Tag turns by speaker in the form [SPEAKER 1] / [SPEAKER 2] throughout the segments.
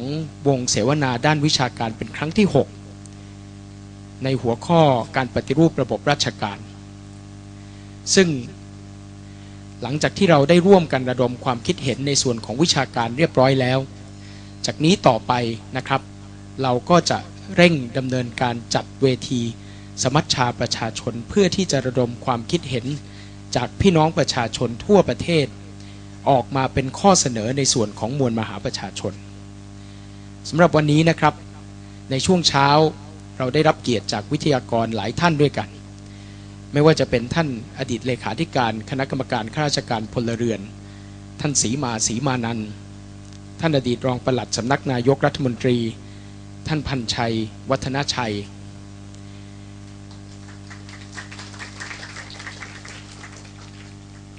[SPEAKER 1] ของวงเสวนาด้านวิชาการเป็นครั้งที่ 6 ในหัวข้อการปฏิรูประบบราชการ ซึ่งหลังจากที่เราได้ร่วมกันระดมความคิดเห็นในส่วนของวิชาการเรียบร้อยแล้ว จากนี้ต่อไปนะครับ เราก็จะเร่งดำเนินการจัดเวที สมัชชาประชาชนเพื่อที่จะระดมความคิดเห็นจากพี่น้องประชาชนทั่วประเทศ ออกมาเป็นข้อเสนอในส่วนของมวลมหาประชาชน สำหรับวันนี้นะครับ ในช่วงเช้าเราได้รับเกียรติจากวิทยากรหลายท่านด้วยกัน ไม่ว่าจะเป็นท่านอดีตเลขาธิการคณะกรรมการข้าราชการพลเรือน ท่านศรีมาศรีมานันท่านอดีตรองปลัดสำนักนายกรัฐมนตรี ท่านพันชัย วัฒนชัย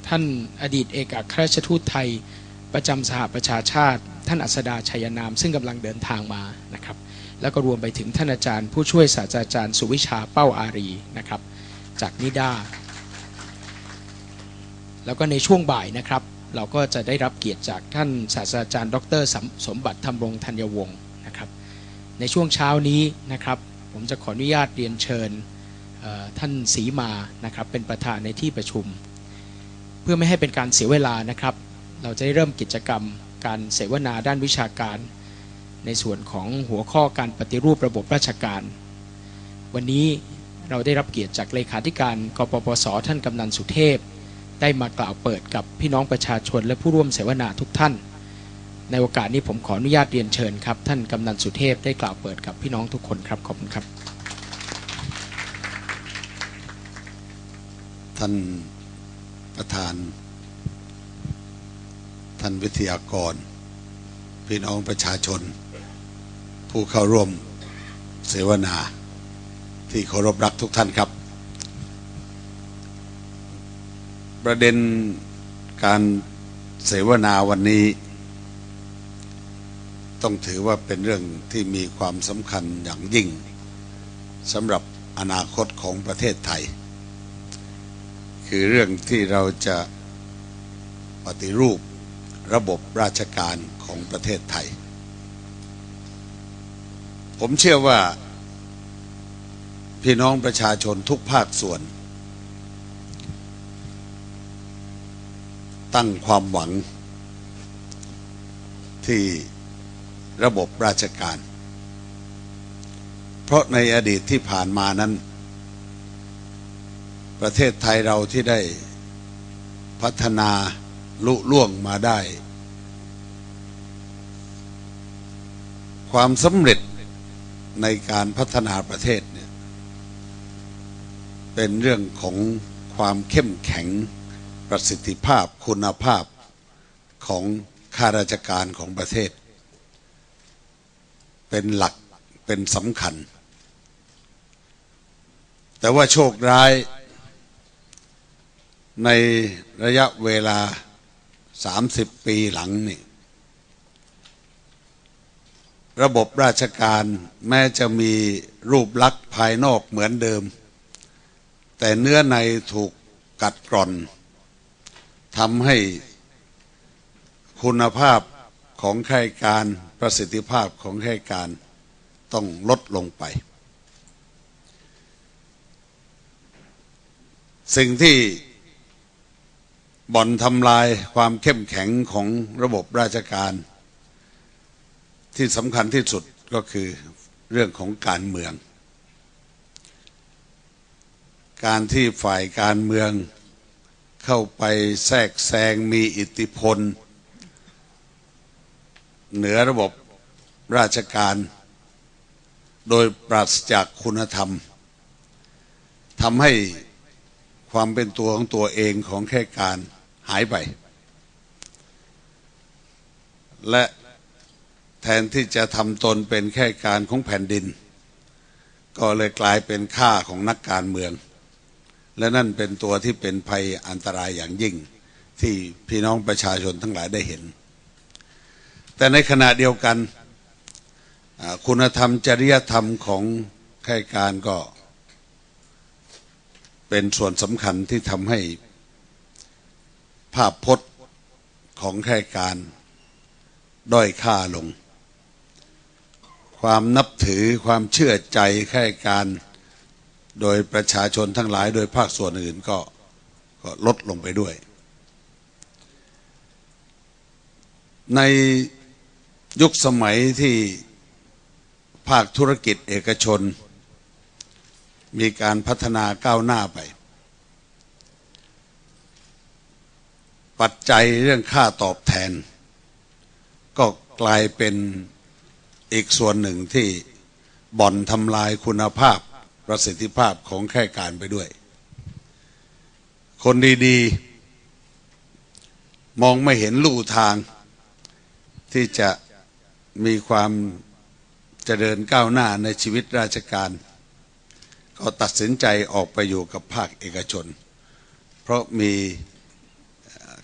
[SPEAKER 1] ท่านอดีตเอกอัครราชทูตไทยประจำสหประชาชาติ ท่านอัสดาชัยนาม ซึ่งกำลังเดินทางมานะครับ แล้วก็รวมไปถึงท่านอาจารย์ ผู้ช่วยศาสตราจารย์สุวิชาเป้าอารีนะครับ จากนิดาแล้วก็ในช่วงบ่ายนะครับ เราก็จะได้รับเกียรติจากท่านศาสตราจารย์ ดรสมสมบัติธรรมรงธัญวงศ์นะครับ ในช่วงเช้านี้นะครับ ผมจะขออนุญาตเรียนเชิญท่านศรีมานะครับ เป็นประธานในที่ประชุม เพื่อไม่ให้เป็นการเสียเวลานะครับ เราจะได้เริ่มกิจกรรม การเสวนาด้านวิชาการ ในส่วนของหัวข้อการปฏิรูประบบราชการ วันนี้เราได้รับเกียรติจากเลขาธิการกปปสท่านกำนันสุเทพ ได้มากล่าวเปิดกับพี่น้องประชาชนและผู้ร่วมเสวนาทุกท่าน ในโอกาสนี้ผมขออนุญาตเรียนเชิญครับ ท่านกำนันสุเทพได้กล่าวเปิดกับพี่น้องทุกคนครับขอบคุณครับ
[SPEAKER 2] ท่านประธาน ท่านวิทยากร พี่น้องประชาชน ผู้เข้าร่วมเสวนา ที่เคารพรักทุกท่านครับ ประเด็นการเสวนาวันนี้ ต้องถือว่าเป็นเรื่องที่มีความสำคัญอย่างยิ่งสำหรับอนาคตของประเทศไทย คือเรื่องที่เราจะปฏิรูป ระบบราชการของประเทศไทย ผมเชื่อว่า พี่น้องประชาชนทุกภาคส่วน ตั้งความหวัง ที่ระบบราชการ เพราะในอดีตที่ผ่านมานั้น ประเทศไทยเราที่ได้พัฒนา ลุล่วงมาได้ ความสำเร็จในการพัฒนาประเทศเนี่ยเป็นเรื่องของความเข้มแข็งประสิทธิภาพคุณภาพของข้าราชการของประเทศ เป็นหลักเป็นสำคัญ แต่ว่าโชคร้ายในระยะเวลา 30ปีหลังนี่ระบบราชการแม้จะมีรูปลักษณ์ภายนอกเหมือนเดิม แต่เนื้อในถูกกัดกร่อนทำให้คุณภาพของข้าราชการประสิทธิภาพของข้าราชการต้องลดลงไป สิ่งที่ บ่อนทำลายความเข้มแข็งของระบบราชการ ที่สำคัญที่สุดก็คือเรื่องของการเมือง การที่ฝ่ายการเมืองเข้าไปแทรกแซงมีอิทธิพล เหนือระบบราชการ โดยปราศจากคุณธรรมทำให้ความเป็นตัวของตัวเองของแค่การ หายไป และแทนที่จะทำตนเป็นแค่การของแผ่นดิน ก็เลยกลายเป็นค่าของนักการเมือง และนั่นเป็นตัวที่เป็นภัยอันตรายอย่างยิ่ง ที่พี่น้องประชาชนทั้งหลายได้เห็น แต่ในขณะเดียวกัน คุณธรรมจริยธรรมของข้าการก็เป็นส่วนสำคัญที่ทำให้ ภาพพจน์ของข้าราชการด้อยค่าลง ความนับถือความเชื่อใจแค่การโดยประชาชนทั้งหลายโดยภาคส่วนอื่นก็ก็ลดลงไปด้วย ในยุคสมัยที่ภาคธุรกิจเอกชน มีการพัฒนาก้าวหน้าไป ปัจจัยเรื่องค่าตอบแทน ก็กลายเป็นอีกส่วนหนึ่งที่บ่อนทำลายคุณภาพประสิทธิภาพของแค่การไปด้วย คนดีๆ มองไม่เห็นลู่ทางที่จะมีความเจริญก้าวหน้าในชีวิตราชการ ก็ตัดสินใจออกไปอยู่กับภาคเอกชน เพราะมี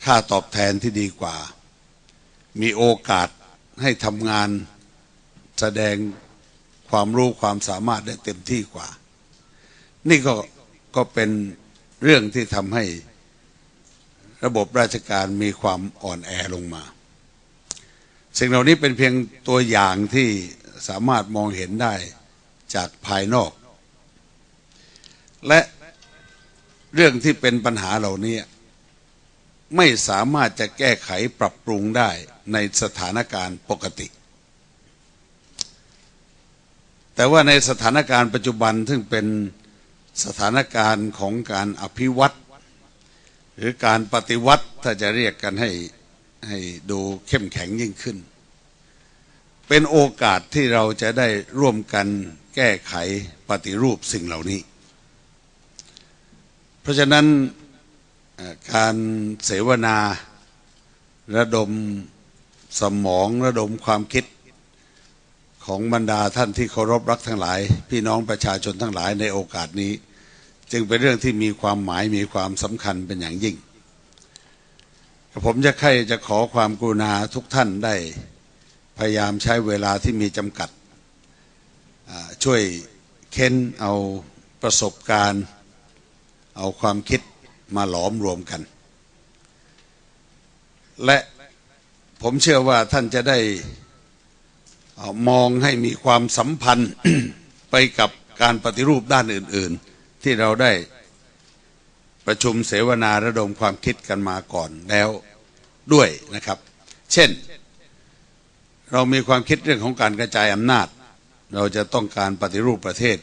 [SPEAKER 2] ค่าตอบแทนที่ดีกว่า มีโอกาสให้ทำงานแสดงความรู้ความสามารถได้เต็มที่กว่า นี่ก็ก็เป็นเรื่องที่ทำให้ระบบราชการมีความอ่อนแอลงมา สิ่งเหล่านี้เป็นเพียงตัวอย่างที่สามารถมองเห็นได้จากภายนอก และเรื่องที่เป็นปัญหาเหล่านี้ ไม่สามารถจะแก้ไขปรับปรุงได้ในสถานการณ์ปกติ แต่ว่าในสถานการณ์ปัจจุบันซึ่งเป็นสถานการณ์ของการอภิวัตหรือการปฏิวัติถ้าจะเรียกกันให้ให้ดูเข้มแข็งยิ่งขึ้น เป็นโอกาสที่เราจะได้ร่วมกันแก้ไขปฏิรูปสิ่งเหล่านี้ เพราะฉะนั้น การเสวนา ระดมสมองระดมความคิดของบรรดาท่านที่เคารพรักทั้งหลาย พี่น้องประชาชนทั้งหลายในโอกาสนี้ จึงเป็นเรื่องที่มีความหมายมีความสำคัญเป็นอย่างยิ่ง ผมจะใครจะขอความกรุณาทุกท่านได้ พยายามใช้เวลาที่มีจำกัด ช่วยเค้นเอาประสบการณ์ เอาความคิด มาหลอมรวมกัน และผมเชื่อว่าท่านจะได้มองให้มีความสัมพันธ์ไปกับการปฏิรูปด้านอื่น ๆ ที่เราได้ประชุมเสวนาระดมความคิดกันมาก่อนแล้วด้วยนะครับ เช่น เรามีความคิดเรื่องของการกระจายอำนาจ เราจะต้องการปฏิรูปประเทศ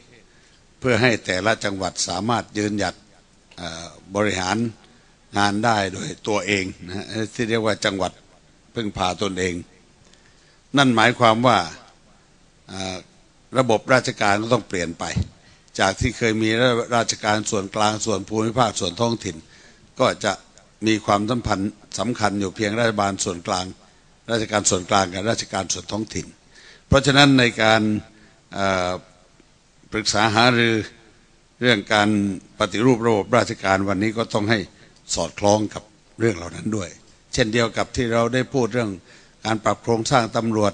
[SPEAKER 2] เพื่อให้แต่ละจังหวัดสามารถยืนหยัด บริหารงานได้โดยตัวเองนะที่เรียกว่าจังหวัดพึ่งพาตนเอง นั่นหมายความว่าระบบราชการก็ต้องเปลี่ยนไป จากที่เคยมีราชการส่วนกลางส่วนภูมิภาคส่วนท้องถิ่น ก็จะมีความสัมพันธ์สำคัญอยู่เพียงรัฐบาลส่วนกลาง ราชการส่วนกลางกับราชการส่วนท้องถิ่น เพราะฉะนั้นในการปรึกษาหารือ เรื่องการปฏิรูประบบราชการวันนี้ก็ต้องให้สอดคล้องกับเรื่องเหล่านั้นด้วย เช่นเดียวกับที่เราได้พูดเรื่องการปรับโครงสร้างตำรวจ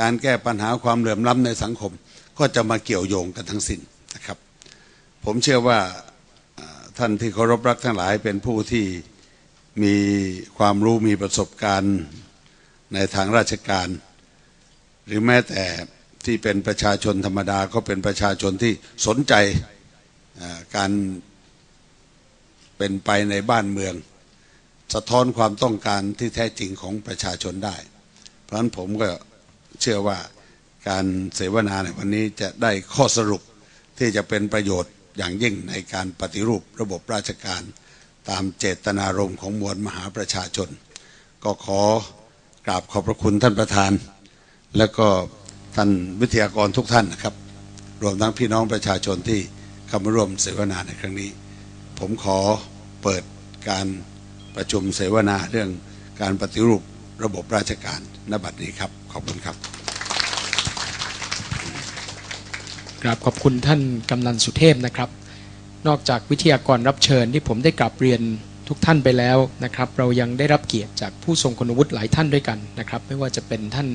[SPEAKER 2] การแก้ปัญหาความเหลื่อมล้ำในสังคม ก็จะมาเกี่ยวโยงกันทั้งสิ้นนะครับ ผมเชื่อว่าท่านที่เคารพรักทั้งหลายเป็นผู้ที่มีความรู้มีประสบการณ์ในทางราชการ หรือแม้แต่ที่เป็นประชาชนธรรมดาก็เป็นประชาชนที่สนใจ การเป็นไปในบ้านเมือง สะท้อนความต้องการที่แท้จริงของประชาชนได้ เพราะฉะนั้นผมก็เชื่อว่าการเสวนาในวันนี้จะได้ข้อสรุปที่จะเป็นประโยชน์อย่างยิ่งในการปฏิรูประบบราชการตามเจตนารมณ์ของมวลมหาประชาชน ก็ขอกราบขอบพระคุณท่านประธาน และก็ท่านวิทยากรทุกท่านนะครับ รวมทั้งพี่น้องประชาชนที่ เข้ามาร่วมเสวนาในครั้งนี้ ผมขอเปิดการประชุมเสวนาเรื่องการปฏิรูประบบราชการณบัดนี้ครับ ขอบคุณครับ
[SPEAKER 1] กราบขอบคุณท่านกำนันสุเทพนะครับ นอกจากวิทยากรรับเชิญที่ผมได้กราบเรียนทุกท่านไปแล้วนะครับ เรายังได้รับเกียรติจากผู้ทรงคุณวุฒิหลายท่านด้วยกันนะครับ ไม่ว่าจะเป็นท่าน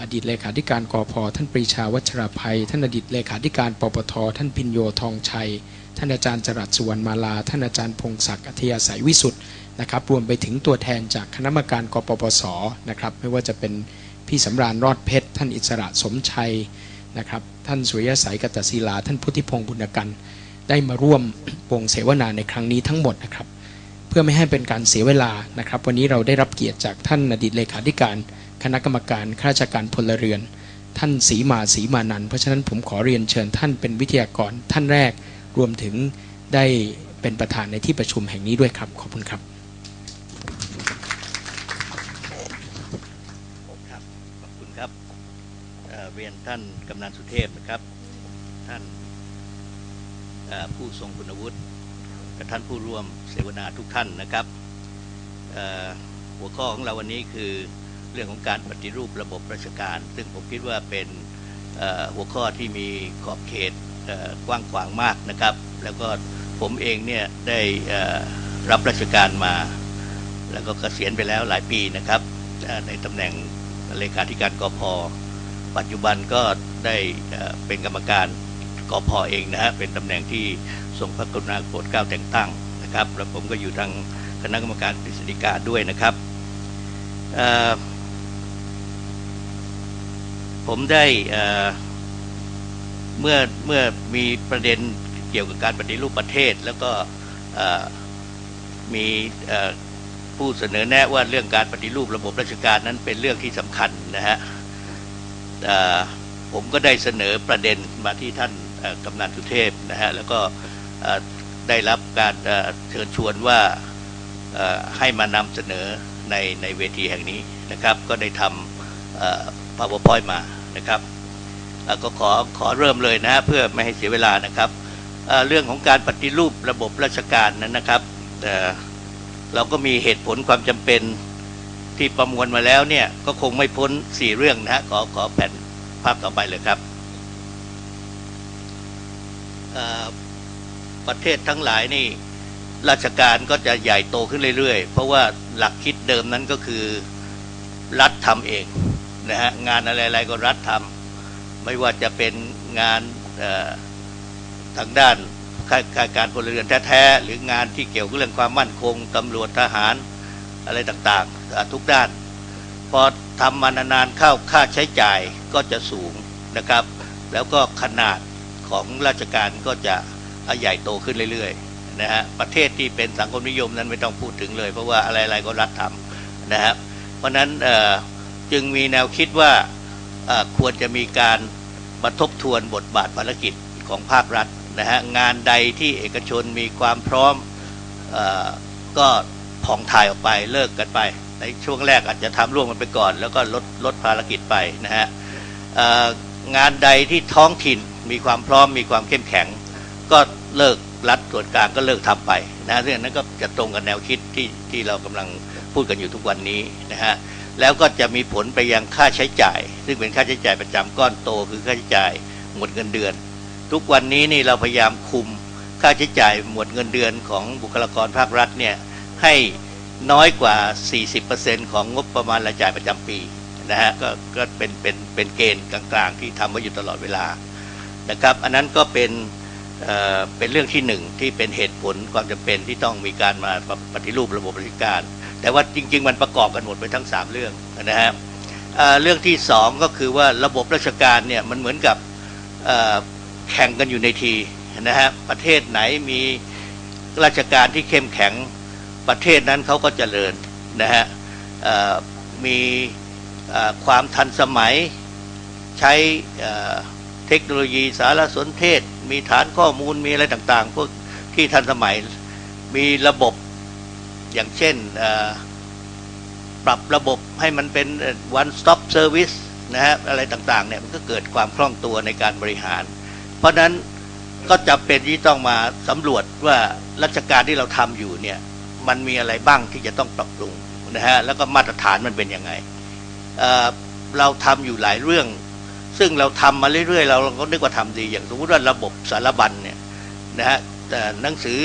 [SPEAKER 1] อดีตเลขาธิการกอพท่านปรีชาวัชราภัย ท่านอดีตเลขาธิการปปท ท่านพินโยทองชัย ท่านอาจารย์จรัสสุวรรณมาลา ท่านอาจารย์พงศักดิ์อัธยาศัยวิสุทธ์นะครับ รวมไปถึงตัวแทนจากคณะกรรมการกปปสนะครับ ไม่ว่าจะเป็นพี่สำราญรอดเพชร ท่านอิสระสมชัยนะครับ ท่านสุริยสายกัตศิลา ท่านพุทธิพงศ์บุญกัน ได้มาร่วมวงเสวนาในครั้งนี้ทั้งหมดนะครับ เพื่อไม่ให้เป็นการเสียเวลานะครับ วันนี้เราได้รับเกียรติจากท่านอดีตเลขาธิการ คณะกรรมการข้าราชการพลเรือน ท่านศรีมาศรีมานันเพราะฉะนั้นผมขอเรียนเชิญท่านเป็นวิทยากรท่านแรกรวมถึงได้เป็นประธานในที่ประชุมแห่งนี้ด้วยครับ ขอบคุณครับ
[SPEAKER 3] ครับขอบคุณครับเเรียนท่านกำนันสุเทพนะครับ ท่านผู้ทรงคุณวุฒิและท่านผู้ร่วมเสวนาทุกท่านนะครับหัวข้อของเราวันนี้คือ เรื่องของการปฏิรูประบบราชการ ซึ่งผมคิดว่าเป็นหัวข้อที่มีขอบเขตกว้างขวางมากนะครับ แล้วก็ผมเองเนี่ยได้รับราชการมา แล้วก็เกษียณไปแล้วหลายปีนะครับ ในตำแหน่งเลขาธิการกพปัจจุบันก็ได้เป็นกรรมการกพเองนะฮะเป็นตำแหน่งที่ทรงพระกรุณาโปรดเกล้าแต่งตั้งนะครับ แล้วผมก็อยู่ทางคณะกรรมการกฤษฎีกาด้วยนะครับ ผมได้เมื่อเมื่อมีประเด็นเกี่ยวกับการปฏิรูปประเทศ แล้วก็มีผู้เสนอแนะว่าเรื่องการปฏิรูประบบราชการนั้นเป็นเรื่องที่สำคัญนะฮะผมก็ได้เสนอประเด็นมาที่ท่านกำนันสุเทพนะฮะแล้วก็ได้รับการเชิญชวนว่าให้มานำเสนอในในเวทีแห่งนี้นะครับ ก็ได้ทำ powerpoint มา นะครับก็ขอขอเริ่มเลยนะเพื่อไม่ให้เสียเวลานะครับเเรื่องของการปฏิรูประบบราชการนั้นนะครับเเราก็มีเหตุผลความจำเป็นที่ประมวลมาแล้วเนี่ยก็คงไม่พ้นสี่เรื่องนะฮะขอขอแผ่นภาพต่อไปเลยครับประเทศทั้งหลายนี่ราชการก็จะใหญ่โตขึ้นเรื่อยๆ เพราะว่าหลักคิดเดิมนั้นก็คือรัฐทำเอง นะฮะงานอะไรๆก็รัฐทำไม่ว่าจะเป็นงานทางด้านข้ารการพลเรือนแท้ๆหรืองานที่เกี่ยวกับเรื่องความมั่นคงตำรวจทหารอะไรต่างๆ ทุกด้าน พอทำมานานๆเข้าค่าใช้จ่ายก็จะสูงนะครับ แล้วก็ขนาดของราชการก็จะใหญ่โตขึ้นเรื่อยๆนะฮะประเทศที่เป็นสังคมนิยมนั้นไม่ต้องพูดถึงเลย เพราะว่าอะไรๆก็รัฐทำนะฮะเพราะนั้นเจึงมีแนวคิดว่าควรจะมีการมาทบทวนบทบาทภารกิจของภาครัฐนะฮะงานใดที่เอกชนมีความพร้อมอก็ผ่องถ่ายออกไปเลิกกันไป ในช่วงแรกอาจจะทำร่วมกันไปก่อน แล้วก็ลดลดภารกิจไปนะฮะงานใดที่ท้องถิ่นมีความพร้อมมีความเข้มแข็ง ก็เลิกรัฐส่วนกลางก็เลิกทำไปนะเรื่องนั้นก็จะตรงกับแนวคิดที่ที่เรากำลังพูดกันอยู่ทุกวันนี้นะฮะ แล้วก็จะมีผลไปยังค่าใช้จ่าย ซึ่งเป็นค่าใช้จ่ายประจำก้อนโตคือค่าใช้จ่ายหมดเงินเดือน ทุกวันนี้นี่เราพยายามคุมค่าใช้จ่ายหมวดเงินเดือนของบุคลากรภาครัฐเนี่ยให้น้อยกว่า 40%ของงบประมาณรายจ่ายประจำปีนะฮะก็ก็เป็นเป็นเป็นเกณฑ์กลางๆ ที่ทำไว้อยู่ตลอดเวลานะครับ อันนั้นก็เป็นเอ่อเป็นเรื่องที่หนึ่งที่เป็นเหตุผลความจำเป็นที่ต้องมีการมาปฏิรูประบบบริการ แต่ว่าจริง ๆ มันประกอบกันหมดไปทั้ง 3 เรื่องนะฮะเอ่อเรื่องที่สองก็คือว่าระบบราชการเนี่ยมันเหมือนกับแข่งกันอยู่ในทีนะฮะประเทศไหนมีราชการที่เข้มแข็งประเทศนั้นเขาก็เจริญนะฮะมีความทันสมัยใช้เทคโนโลยีสารสนเทศ มีฐานข้อมูลมีอะไรต่างๆ พวกที่ทันสมัยมีระบบ อย่างเช่นปรับระบบให้มันเป็น one stop service นะฮะอะไรต่างๆเนี่ยมันก็เกิดความคล่องตัวในการบริหาร เพราะนั้นก็จำเป็นที่ต้องมาสำรวจว่าราชการที่เราทำอยู่เนี่ยมันมีอะไรบ้างที่จะต้องปรับปรุงนะฮะแล้วก็มาตรฐานมันเป็นยังไงเเราทำอยู่หลายเรื่อง ซึ่งเราทำมาเรื่อยๆ เราก็นึกว่าทำดีอย่างสมมติว่าระบบสารบัญเนี่ยนะฮะแต่หนังสือ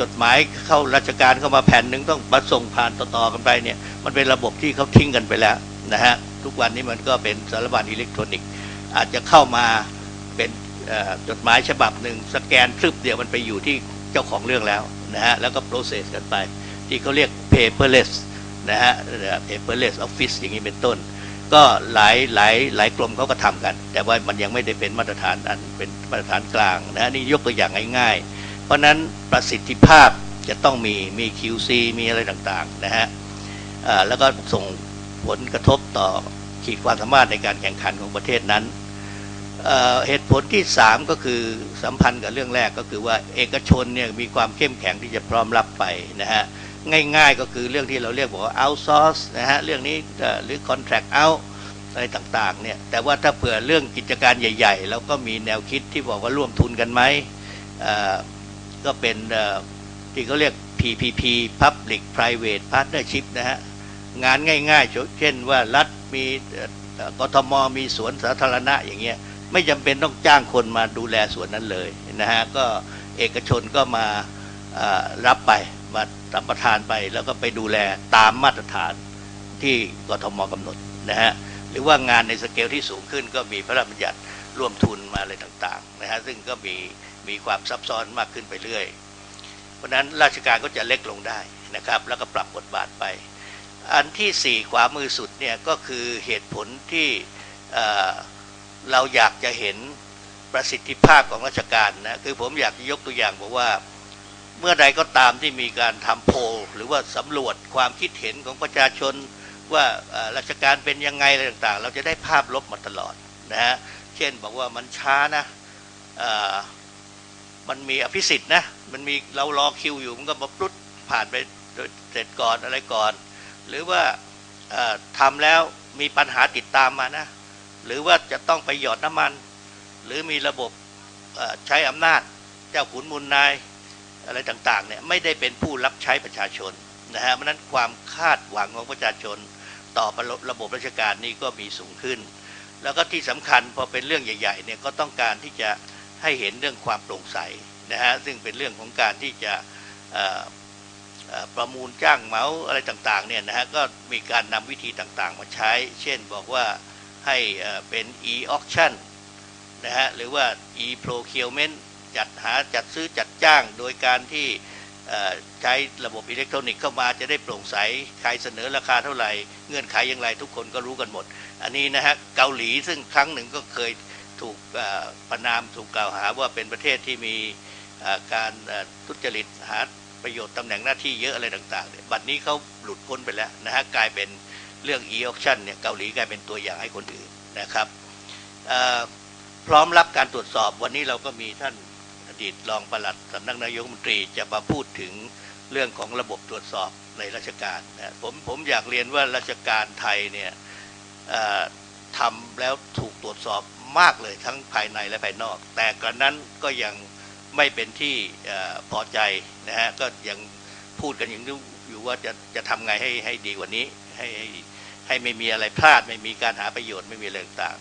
[SPEAKER 3] จดหมายเข้าราชการเข้ามาแผ่นหนึ่งต้องมาส่งผ่านต่อๆกันไปเนี่ยมันเป็นระบบที่เขาทิ้งกันไปแล้วนะฮะทุกวันนี้มันก็เป็นสารบัญอิเล็กทรอนิกส์ อาจจะเข้ามาเป็นจดหมายฉบับหนึ่งสแกนพรึบเดียวมันไปอยู่ที่เจ้าของเรื่องแล้วนะฮะแล้วก็ process กันไป ที่เขาเรียก paperless นะฮะ paperless office อย่างนี้เป็นต้น ก็หลายหลายหลายกรมเขาก็ทำกัน แต่ว่ามันยังไม่ได้เป็นมาตรฐานอันเป็นมาตรฐานกลางนะนี่ยกตัวอย่างง่ายๆ เพราะนั้นประสิทธิภาพจะต้องมีมี QC มีอะไรต่างๆนะฮะแล้วก็ส่งผลกระทบต่อขีดความสามารถในการแข่งขันของประเทศนั้นเเหตุผลที่ 3 ก็คือสัมพันธ์กับเรื่องแรกก็คือว่าเอกชนเนี่ยมีความเข้มแข็งที่จะพร้อมรับไปนะฮะง่ายๆก็คือเรื่องที่เราเรียกว่า outsource นะฮะเรื่องนี้หรือ contract out อะไรต่างๆเนี่ยแต่ว่าถ้าเผื่อเรื่องกิจการใหญ่ ๆ แล้วก็มีแนวคิดที่บอกว่าร่วมทุนกันไหม ก็เป็นที่เขาเรียก PPP Public Private Partnership นะฮะ งานง่ายๆ เช่นว่ารัฐมีกทมมีสวนสาธารณะอย่างเงี้ยไม่จำเป็นต้องจ้างคนมาดูแลสวนนั้นเลยนะฮะ ก็เอกชนก็มารับไปมาสัมปทานไปแล้วก็ไปดูแลตามมาตรฐานที่กทมกำหนดนะฮะหรือว่างานในสเกลที่สูงขึ้นก็มีพระราชบัญญัติร่วมทุนมาอะไรต่างๆนะฮะซึ่งก็มี มีความซับซ้อนมากขึ้นไปเรื่อย เพราะนั้นราชการก็จะเล็กลงได้นะครับ แล้วก็ปรับบทบาทไป อันที่สี่ขวามือสุดเนี่ยก็คือเหตุผลที่เเราอยากจะเห็นประสิทธิภาพของราชการนะคือผมอยากจะยกตัวอย่างบอกว่าเมื่อใดก็ตามที่มีการทำโพลหรือว่าสำรวจความคิดเห็นของประชาชนว่าราชการเป็นยังไงอะไรต่างๆ เราจะได้ภาพลบมาตลอดนะฮะเช่นบอกว่ามันช้านะ มันมีอภิสิทธิ์นะมันมีเรารอคิวอยู่มันก็มาปลุดผ่านไปโดยเสร็จก่อนอะไรก่อน หรือว่าเอ่อทำแล้วมีปัญหาติดตามมานะ หรือว่าจะต้องไปหยอดน้ำมัน หรือมีระบบใช้อำนาจเจ้าขุนมูลนายอะไรต่างๆเนี่ยไม่ได้เป็นผู้รับใช้ประชาชนนะฮะเพราะฉะนั้นความคาดหวังของประชาชนต่อระบบราชการนี่ก็มีสูงขึ้น แล้วก็ที่สำคัญพอเป็นเรื่องใหญ่ๆเนี่ยก็ต้องการที่จะ ให้เห็นเรื่องความโปร่งใสนะฮะซึ่งเป็นเรื่องของการที่จะประมูลจ้างเหมาอะไรต่างๆเนี่ยนะฮะก็มีการนำวิธีต่างๆ มาใช้ เช่นบอกว่าให้เป็น e-auction นะฮะหรือว่า e-procurement จัดหาจัดซื้อจัดจ้างโดยการที่ใช้ระบบอิเล็กทรอนิกส์เข้ามาจะได้โปร่งใส ใครเสนอราคาเท่าไหร่ เงื่อนไขอย่างไรทุกคนก็รู้กันหมด อันนี้นะฮะเกาหลีซึ่งครั้งหนึ่งก็เคย ถูกประนามถูกกล่าวหาว่าเป็นประเทศที่มีการทุจริตหาประโยชน์ตำแหน่งหน้าที่เยอะอะไรต่างๆเนี่ยบัดนี้เขาหลุดพ้นไปแล้วนะฮะกลายเป็นเรื่อง e-auction เนี่ยเกาหลีกลายเป็นตัวอย่างให้คนอื่นนะครับพร้อมรับการตรวจสอบวันนี้เราก็มีท่านอดีตรองปลัดสำนักนายกรัฐมนตรีจะมาพูดถึงเรื่องของระบบตรวจสอบในราชการนะผมผมอยากเรียนว่าราชการไทยเนี่ยทำแล้วถูกตรวจสอบ มากเลยทั้งภายในและภายนอก แต่กระนั้นก็ยังไม่เป็นที่พอใจนะฮะก็ยังพูดกันอย่างนี้อยู่ว่าจะจะทำไงให้ให้ดีกว่านี้ให้ให้ไม่มีอะไรพลาด ไม่มีการหาประโยชน์ไม่มีอะไรต่าง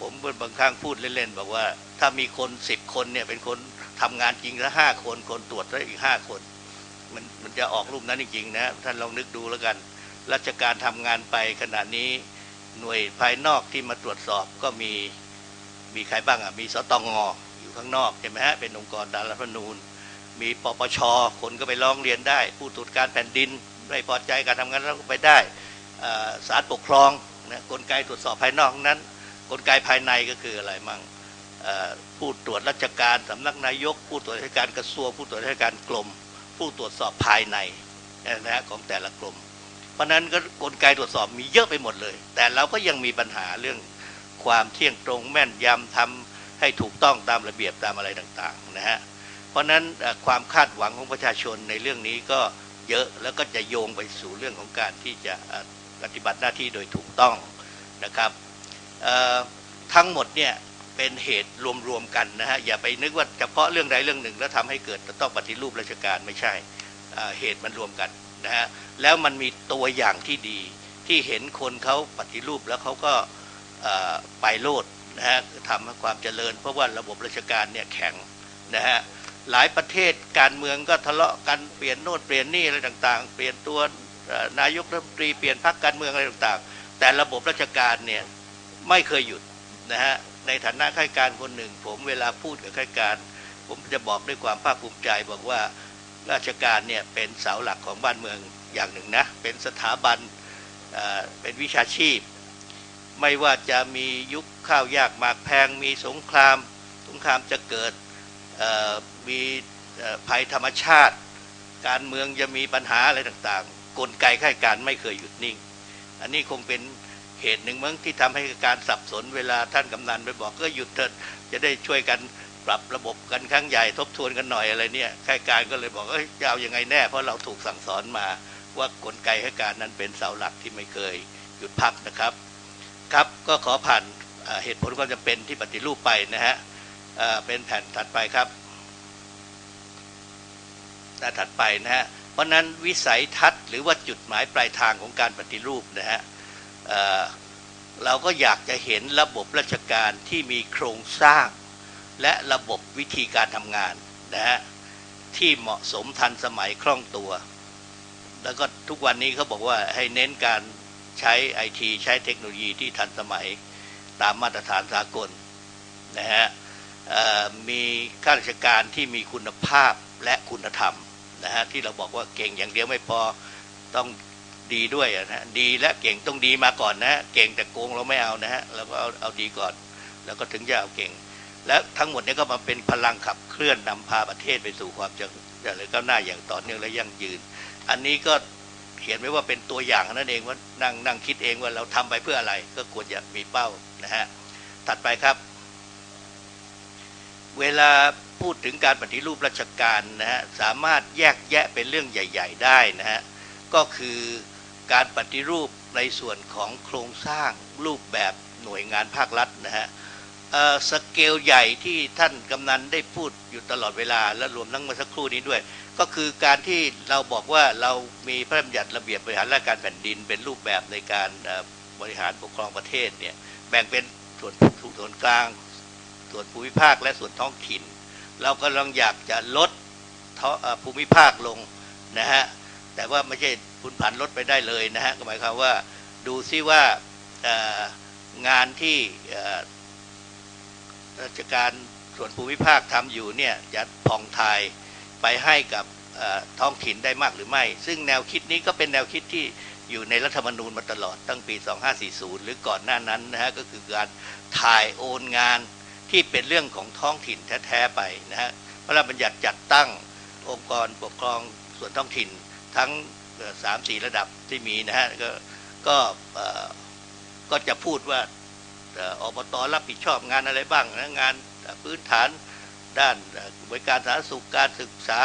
[SPEAKER 3] ผมบางครั้งพูดเล่นๆบอกว่า ถ้ามีคนสิบคนเนี่ยเป็นคนทำงานจริงแล้วห้าคนคนตรวจแล้วอีกห้าคน มันมันจะออกรูปนั้นจริงๆนะท่านลองนึกดูแล้วกัน ราชการทำงานไปขณะนี้ หน่วยภายนอกที่มาตรวจสอบก็มีมีใครบ้างอะมีสตองงอยู่ข้างนอกใช่ไหมฮะเป็นองค์กรตามรัฐธรรมนูญ มีปปชคนก็ไปร้องเรียนได้ ผู้ตรวจการแผ่นดินไม่พอใจการทำงานแล้วก็ไปได้เอ่อศาลปกครองนะกลไกตรวจสอบภายนอกนั้น กลไกภายในก็คืออะไรมั่งผู้ตรวจราชการสำนักนายก ผู้ตรวจราชการกระทรวงผู้ตรวจราชการกรมผู้ตรวจสอบภายในนะฮะของแต่ละกรม เพราะนั้นก็กลไกตรวจสอบมีเยอะไปหมดเลย แต่เราก็ยังมีปัญหาเรื่องความเที่ยงตรงแม่นยำทำให้ถูกต้องตามระเบียบตามอะไรต่างๆนะฮะเพราะนั้นความคาดหวังของประชาชนในเรื่องนี้ก็เยอะแล้วก็จะโยงไปสู่เรื่องของการที่จะปฏิบัติหน้าที่โดยถูกต้องนะครับทั้งหมดเนี่ยเป็นเหตุรวมๆกันนะฮะอย่าไปนึกว่าเฉพาะเรื่องใดเรื่องหนึ่ง แล้วทำให้เกิดต้องปฏิรูปราชการไม่ใช่เหตุมันรวมกัน นะฮะแล้วมันมีตัวอย่างที่ดี ที่เห็นคนเขาปฏิรูปแล้วเขาก็ไปโลดนะฮะทำให้ความเจริญ เพราะว่าระบบราชการเนี่ยแข็งนะฮะหลายประเทศการเมืองก็ทะเลาะกันเปลี่ยนโน่นเปลี่ยนนี่อะไรต่างๆ เปลี่ยนตัวนายกรัฐมนตรีเปลี่ยนพรรคการเมืองอะไรต่างๆ แต่ระบบราชการเนี่ยไม่เคยหยุดนะฮะในฐานะข้าราชการคนหนึ่ง ผมเวลาพูดกับข้าราชการ ผมจะบอกด้วยความภาคภูมิใจบอกว่า ราชการเนี่ยเป็นเสาหลักของบ้านเมืองอย่างหนึ่งนะ เป็นสถาบันเป็นวิชาชีพ ไม่ว่าจะมียุคข้าวยากหมากแพงมีสงคราม สงครามจะเกิดมีภัยธรรมชาติ การเมืองจะมีปัญหาอะไรต่างๆ กลไกข่ายการไม่เคยหยุดนิ่ง อันนี้คงเป็นเหตุหนึ่งมั้งที่ทำให้การสับสนเวลาท่านกำนันไปบอกก็หยุดเถิดจะได้ช่วยกัน ปรับระบบกันครั้งใหญ่ทบทวนกันหน่อยอะไรเนี่ยข่ายการก็เลยบอกเอ้ยจะเอาอยัางไงแน่เพราะเราถูกสั่งสอนมาว่ากลไกข่าการนั้นเป็นเสาหลักที่ไม่เคยหยุดพักนะครับ ครับก็ขอผ่านเหตุผลความจำเป็นที่ปฏิรูปไปนะฮะเป็นแผ่นถัดไปครับหน้าถัดไปนะฮะเพราะนั้นวิสัยทัศน์หรือว่าจุดหมายปลายทางของการปฏิรูปนะฮะเราก็อยากจะเห็นระบบราชการที่มีโครงสร้าง และระบบวิธีการทำงานนะฮะที่เหมาะสมทันสมัยคล่องตัว แล้วก็ทุกวันนี้เขาบอกว่าให้เน้นการใช้ไอทีใช้เทคโนโลยีที่ทันสมัยตามมาตรฐานสากลนะฮะมีข้าราชการที่มีคุณภาพและคุณธรรมนะฮะที่เราบอกว่าเก่งอย่างเดียวไม่พอต้องดีด้วยนะดีและเก่งต้องดีมาก่อนนะ เก่งแต่โกงเราไม่เอานะฮะเราก็เอาเอาดีก่อน แล้วก็ถึงจะเอาเก่ง และทั้งหมดนี้ก็มาเป็นพลังขับเคลื่อนนำพาประเทศไปสู่ความเจริญก้าวหน้าอย่างต่อเนื่องและยั่งยืน อันนี้ก็เขียนไว้ว่าเป็นตัวอย่างนั่นเองว่านั่งนั่งคิดเองว่าเราทำไปเพื่ออะไร ก็ควรจะมีเป้านะฮะถัดไปครับ เวลาพูดถึงการปฏิรูปราชการนะฮะสามารถแยกแยะเป็นเรื่องใหญ่ ๆ ได้นะฮะก็คือการปฏิรูปในส่วนของโครงสร้างรูปแบบหน่วยงานภาครัฐนะฮะ สเกลใหญ่ที่ท่านกำนันได้พูดอยู่ตลอดเวลา และรวมทั้งเมื่อสักครู่นี้ด้วย ก็คือการที่เราบอกว่าเรามีพระราชบัญญัติระเบียบบริหารราชการแผ่นดิน เป็นรูปแบบในการบริหารปกครองประเทศเนี่ยแบ่งเป็นส่วนส่วนกลาง ส่วนภูมิภาคและส่วนท้องถิ่น เรากำลังอยากจะลดภูมิภาคลงนะฮะแต่ว่าไม่ใช่พุนผันลดไปได้เลยนะฮะก็หมายความว่าดูซิว่างานที่ ราชการส่วนภูมิภาคทำอยู่เนี่ยจะผ่องทายไปให้กับท้องถิ่นได้มากหรือไม่ ซึ่งแนวคิดนี้ก็เป็นแนวคิดที่อยู่ในรัฐธรรมนูญมาตลอดตั้งปี 2540 หรือก่อนหน้านั้นนะฮะก็คือการถ่ายโอนงานที่เป็นเรื่องของท้องถิ่นแท้ๆไปนะฮะพระราชบัญญัติจัดตั้งองค์กรปกครองส่วนท้องถิ่นทั้งสามสี่ระดับที่มีนะฮะก็ก็ก็จะพูดว่า อบตรับผิดชอบงานอะไรบ้างนะงานพื้นฐานด้านบริการสาธารณสุขการศึกษา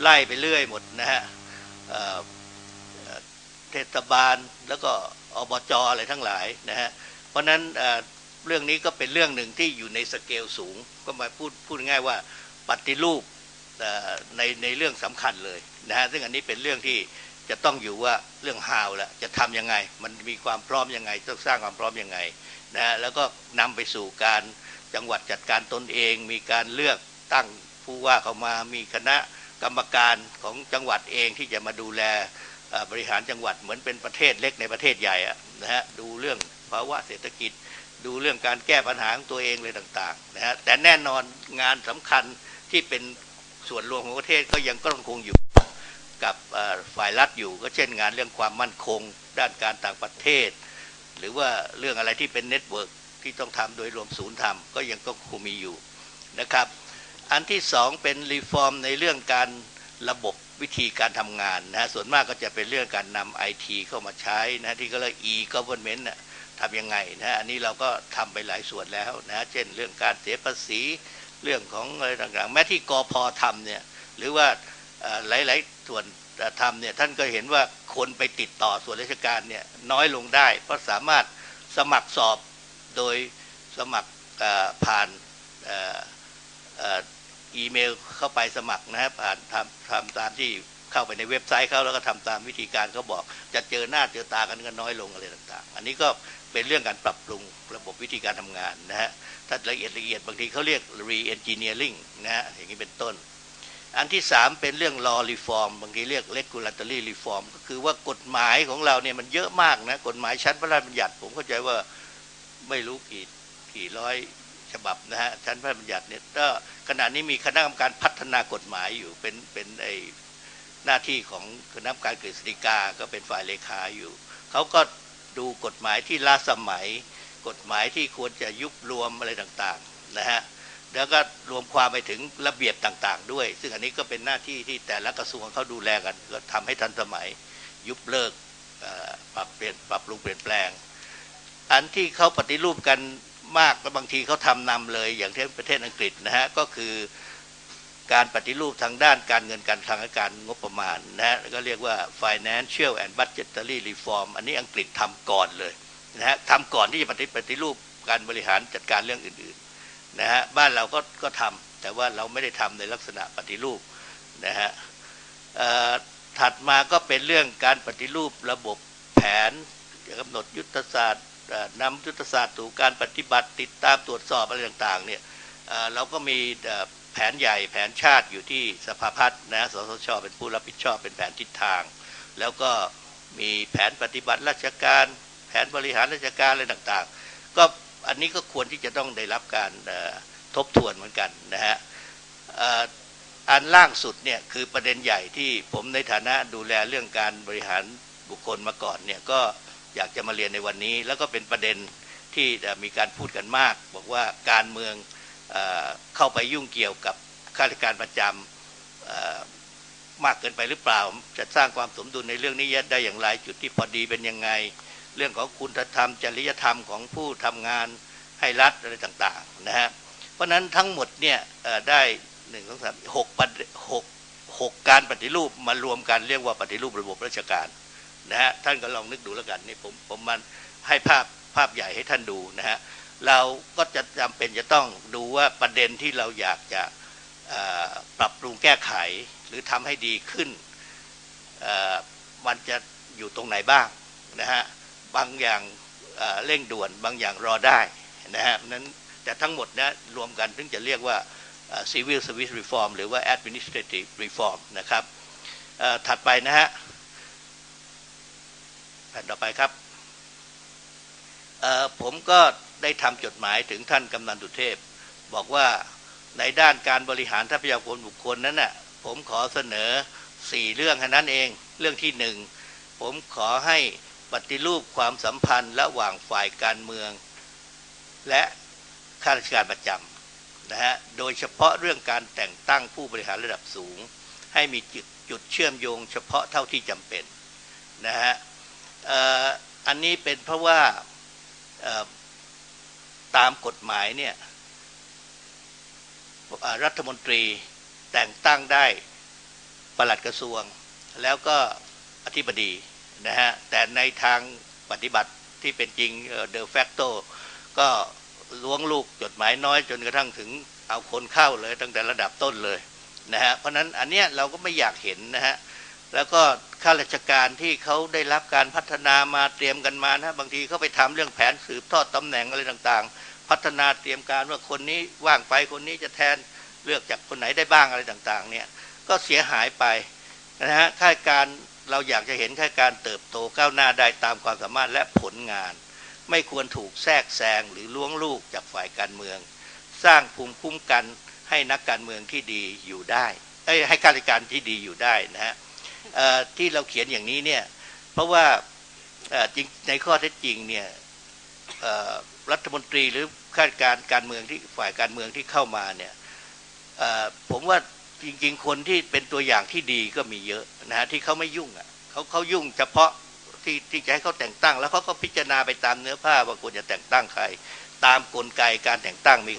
[SPEAKER 3] ไล่ไปเรื่อยหมดนะฮะเทศบาลแล้วก็อบจอะไรทั้งหลายนะฮะเพราะนั้นเรื่องนี้ก็เป็นเรื่องหนึ่งที่อยู่ในสเกลสูง ก็มาพูดพูดง่ายว่าปฏิรูปในในเรื่องสำคัญเลยนะฮะซึ่งอันนี้เป็นเรื่องที่ จะต้องอยู่ว่าเรื่อง how ละจะทํำยังไง มันมีความพร้อมยังไง ต้องสร้างความพร้อมยังไงนะแล้วก็นำไปสู่การจังหวัดจัดการตนเอง มีการเลือกตั้งผู้ว่าเข้ามามีคณะกรรมการของจังหวัดเองที่จะมาดูแลบริหารจังหวัดเหมือนเป็นประเทศเล็กในประเทศใหญ่นะฮะดูเรื่องภาวะเศรษฐกิจ ดูเรื่องการแก้ปัญหาของตัวเองเลยต่างๆนะฮะแต่แน่นอนงานสำคัญที่เป็นส่วนรวมของประเทศก็ยังก็ต้องคงอยู่ กับฝ่ายรัฐอยู่ ก็เช่นงานเรื่องความมั่นคง ด้านการต่างประเทศ หรือว่าเรื่องอะไรที่เป็นเน็ตเวิร์กที่ต้องทำโดยรวมศูนย์ทำก็ยังก็คงมีอยู่นะครับ อันที่สองเป็นรีฟอร์มในเรื่องการระบบวิธีการทำงานนะส่วนมากก็จะเป็นเรื่องการนำไอทีเข้ามาใช้นะที่ก็เรียก e-government นะทำยังไงนะอันนี้เราก็ทำไปหลายส่วนแล้วนะเช่นเรื่องการเสียภาษีเรื่องของอะไรต่างๆ แม้ที่กอพอทำเนี่ยหรือว่า หลายๆส่วนทำเนี่ยท่านก็เห็นว่าคนไปติดต่อส่วนราชการเนี่ยน้อยลงได้ เพราะสามารถสมัครสอบโดยสมัครผ่านอีเมลเข้าไปสมัครนะผ่านทำทำตามที่เข้าไปในเว็บไซต์เขาแล้วก็ทำตามวิธีการเขาบอก จะเจอหน้าเจอตากันก็น้อยลงอะไรต่างๆ อันนี้ก็เป็นเรื่องการปรับปรุงระบบวิธีการทำงานนะฮะถ้าละเอียดละเอียดบางทีเขาเรียก re-engineering นะฮะอย่างนี้เป็นต้น อันที่สามเป็นเรื่อง law reform บางทีเรียก regulatory reform ก็คือว่ากฎหมายของเราเนี่ยมันเยอะมากนะกฎหมายชั้นพระราชบัญญัติ ผมเข้าใจว่าไม่รู้กี่กี่ร้อยฉบับนะฮะชั้นพระราชบัญญัติเนี่ยก็ขณะนี้มีคณะกรรมการพัฒนากฎหมายอยู่เป็นเป็นไอหน้าที่ของคณะกรรมการกฤษฎีกาก็เป็นฝ่ายเลขาอยู่เขาก็ดูกฎหมายที่ล้าสมัย กฎหมายที่ควรจะยุบรวมอะไรต่างๆนะฮะ แล้วก็รวมความไปถึงระเบียบต่างๆ ด้วย ซึ่งอันนี้ก็เป็นหน้าที่ที่แต่ละกระทรวงเขาดูแลกัน ก็ทำให้ทันสมัยยุบเลิกปรับเปลี่ยนปรับปรุงเปลี่ยนแปลง อันที่เขาปฏิรูปกันมากและบางทีเขาทำนำเลยอย่างที่นประเทศอังกฤษนะฮะก็คือการปฏิรูปทางด้านการเงินการคลังและการงบประมาณนะฮะก็เรียกว่า financial and budgetary reform อันนี้อังกฤษทำก่อนเลยนะฮะทำก่อนที่จะปฏิปฏิรูปการบริหารจัดการเรื่องอื่นๆ นะฮะบ้านเราก็ก็ทำแต่ว่าเราไม่ได้ทำในลักษณะปฏิรูปนะฮะถัดมาก็เป็นเรื่องการปฏิรูประบบแผนกำหนดยุทธศาสตร์นำยุทธศาสตร์สู่การปฏิบัติติดตามตรวจสอบอะไรต่างๆเนี่ยเเราก็มีแผนใหญ่แผนชาติอยู่ที่สภาพัฒน์นะสสชเป็นผู้รับผิดชอบเป็นแผนทิศทาง แล้วก็มีแผนปฏิบัติราชการ แผนบริหารราชการอะไรต่างๆ ก็ อันนี้ก็ควรที่จะต้องได้รับการทบทวนเหมือนกันนะฮะอันล่างสุดเนี่ยคือประเด็นใหญ่ที่ผมในฐานะดูแลเรื่องการบริหารบุคคลมาก่อนเนี่ยก็อยากจะมาเรียนในวันนี้ แล้วก็เป็นประเด็นที่มีการพูดกันมาก บอกว่าการเมืองเอเข้าไปยุ่งเกี่ยวกับข้าราชการประจำมากเกินไปหรือเปล่า จะสร้างความสมดุลในเรื่องนี้ได้อย่างไรจุดที่พอดีเป็นยังไง เรื่องของคุณธรรมจริยธรรมของผู้ทำงานให้รัฐอะไรต่างๆนะฮะเพราะฉะนั้นทั้งหมดเนี่ยได้หนึ่งสองสามหกปหกหกการปฏิรูปมารวมกันเรียกว่าปฏิรูประบบราชการนะฮะท่านก็ลองนึกดูแล้วกันนี่ผมผมมันให้ภาพภาพใหญ่ให้ท่านดูนะฮะเราก็จะจำเป็นจะต้องดูว่าประเด็นที่เราอยากจะปรับปรุงแก้ไขหรือทำให้ดีขึ้นมันจะอยู่ตรงไหนบ้างนะฮะ บางอย่างเเร่งด่วนบางอย่างรอได้นะฮะนั้นแต่ทั้งหมดนะรวมกันถึงจะเรียกว่า civil service reform หรือว่า administrative reform นะครับถัดไปนะฮะแผ่นต่อไปครับผมก็ได้ทำจดหมายถึงท่านกำนันตุเทพ บอกว่าในด้านการบริหารทรัพยากรบุคคลนั้นน่ะผมขอเสนอสี่เรื่องแค่นั้นเองเรื่องที่หนึ่งผมขอให้ ปฏิรูปความสัมพันธ์ระหว่างฝ่ายการเมือง และข้าราชการประจำนะฮะโดยเฉพาะเรื่องการแต่งตั้งผู้บริหารระดับสูง ให้มีจุดจุดเชื่อมโยงเฉพาะเท่าที่จำเป็นนะฮะอันนี้เป็นเพราะว่าตามกฎหมายเนี่ยรัฐมนตรีแต่งตั้งได้ปลัดกระทรวง แล้วก็อธิบดี นะฮะแต่ในทางปฏิบัติที่เป็นจริงเดอแฟกโตก็ล้วงลูกจดหมายน้อยจนกระทั่งถึงเอาคนเข้าเลยตั้งแต่ระดับต้นเลยนะฮะเพราะนั้นอันเนี้ยเราก็ไม่อยากเห็นนะฮะแล้วก็ข้าราชการที่เขาได้รับการพัฒนามาเตรียมกันมานะบางทีเขาไปทำเรื่องแผนสืบทอดตำแหน่งอะไรต่างๆ พัฒนาเตรียมการว่าคนนี้ว่างไปคนนี้จะแทนเลือกจากคนไหนได้บ้างอะไรต่างๆเนี่ยก็เสียหายไปนะฮะข้าราชการ เราอยากจะเห็นแค่การเติบโตก้าวหน้าได้ตามความสามารถและผลงาน ไม่ควรถูกแทรกแซงหรือล้วงลูกจากฝ่ายการเมือง สร้างภูมิคุ้มกันให้นักการเมืองที่ดีอยู่ได้ให้ข้าราชการที่ดีอยู่ได้นะฮะที่เราเขียนอย่างนี้เนี่ยเพราะว่าจริงในข้อเท็จจริงเนี่ยรัฐมนตรีหรือข้าราชการการเมืองที่ฝ่ายการเมืองที่เข้ามาเนี่ยผมว่า จริงๆ คนที่เป็นตัวอย่างที่ดีก็มีเยอะนะฮะที่เขาไม่ยุ่งอะเขาเขายุ่งเฉพาะที่ที่จะให้เขาแต่งตั้ง แล้วเขาก็พิจารณาไปตามเนื้อผ้าว่าควรจะแต่งตั้งใคร ตามกลไกการแต่งตั้งมี